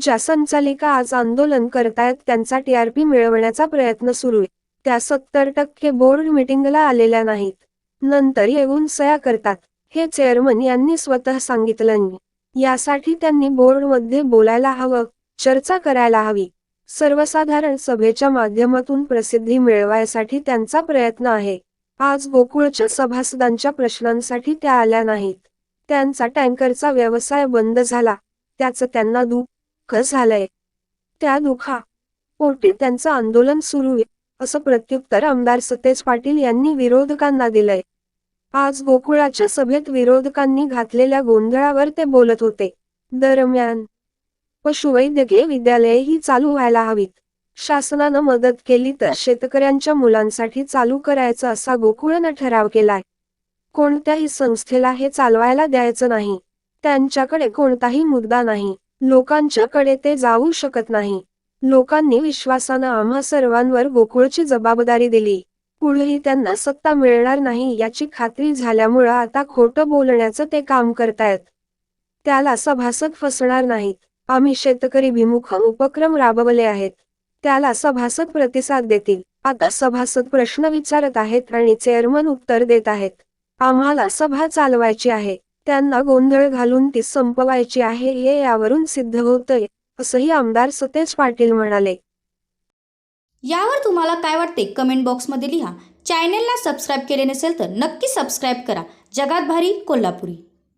ज्या संचालिका आज आंदोलन करतायत त्यांचा टीआरपी मिळवण्याचा प्रयत्न सुरू आहे. त्या सत्तर टक्के बोर्ड मिटिंगला आलेल्या नाहीत. नंतर येऊन सया करतात. हे चेअरमन यांनी स्वतः सांगितलं यासाठी त्यांनी बोर्डमध्ये बोलायला हवं चर्चा करायला हवी. सर्वसाधारण सभेच्या माध्यमातून प्रसिद्धी मिळवायसाठी त्यांचा प्रयत्न आहे. आज गोकुळच्या सभासदांच्या प्रश्नांसाठी त्या आल्या नाहीत. त्यांचा टँकरचा व्यवसाय बंद झाला. त्याचं त्यांना दुःख झालंय. त्या दुःखा पोटी त्यांचं आंदोलन सुरू आहे असं प्रत्युत्तर आमदार सतेज पाटील यांनी विरोधकांना दिलंय. आज गोकुळाच्या सभेत विरोधकांनी घातलेल्या गोंधळावर ते बोलत होते. दरम्यान पशुवैद्यकीय विद्यालयेही चालू व्हायला हवीत. शासनानं मदत केली तर शेतकऱ्यांच्या मुलांसाठी चालू करायचं असा गोकुळनं ठराव केलाय. कोणत्याही संस्थेला हे चालवायला द्यायचं नाही. त्यांच्याकडे कोणताही मुद्दा नाही. लोकांच्याकडे ते जाऊ शकत नाही. लोकांनी विश्वासानं आम्हा सर्वांवर गोकुळची जबाबदारी दिली. पुढेही त्यांना सत्ता मिळणार नाही याची खात्री झाल्यामुळं आता खोटं बोलण्याचं ते काम करतायत. त्याला सभासद फसणार नाहीत. आम्ही शेतकरी भिमुख उपक्रम राबवले आहेत. त्याला सभासद प्रतिसाद देतील. आता सभासद प्रश्न विचारत आहेत आणि चेअरमन उत्तर देत आहेत. आम्हाला सभा चालवायची आहे. त्यांना गोंधळ घालून ती संपवायची आहे हे यावरून सिद्ध होतंय असंही आमदार सतेज पाटील म्हणाले. यावर तुम्हाला काय वाटते कमेंट बॉक्समध्ये लिहा. चॅनेलला सबस्क्राईब केले नसेल तर नक्की सबस्क्राईब करा. जगात भारी कोल्हापुरी.